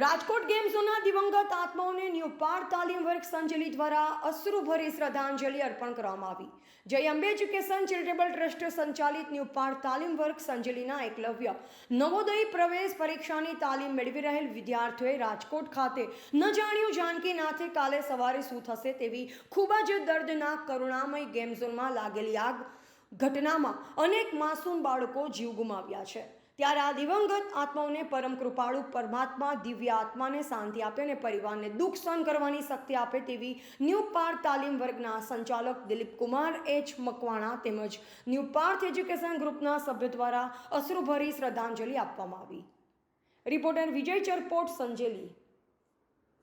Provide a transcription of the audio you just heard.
Rajkot game ઝોનના દિવંગત આત્માઓને new પાર તાલીમ વર્ગ સંજલી દ્વારા અશ્રુભરી શ્રદ્ધાંજલિ અર્પણ કરવામાં આવી. Jay Ambe education charitable trust સંચાલિત ન્યુ પાર તાલીમ વર્ગ સંજલીના એકલવ્ય નવોદય પ્રવેશ પરીક્ષાની તાલીમ મેળવી રહેલ વિદ્યાર્થીઓએ રાજકોટ ખાતે ન જાણ્યું જાનકી નાથે કાલે સવારે શું થશે તેવી ખૂબ જ દર્દનાક કરુણામય ગેમ ઝોનમાં લાગેલી આગ ઘટનામાં અનેક માસૂમ બાળકો જીવ ગુમાવ્યા છે. ત્યારે આ દિવંગત આત્માઓને પરમ કૃપાળુ પરમાત્મા દિવ્ય આત્માને શાંતિ આપે અને પરિવારને દુઃખ સહન કરવાની શક્તિ આપે તેવી ન્યૂ પાર્થ તાલીમ વર્ગના સંચાલક દિલીપ કુમાર એચ મકવાણા તેમજ ન્યૂ પાર્થ એજ્યુકેશન ગ્રુપના સભ્યો દ્વારા અશ્રુભરી શ્રદ્ધાંજલિ આપવામાં આવી. રિપોર્ટર વિજય ચરપોટ સંજેલી.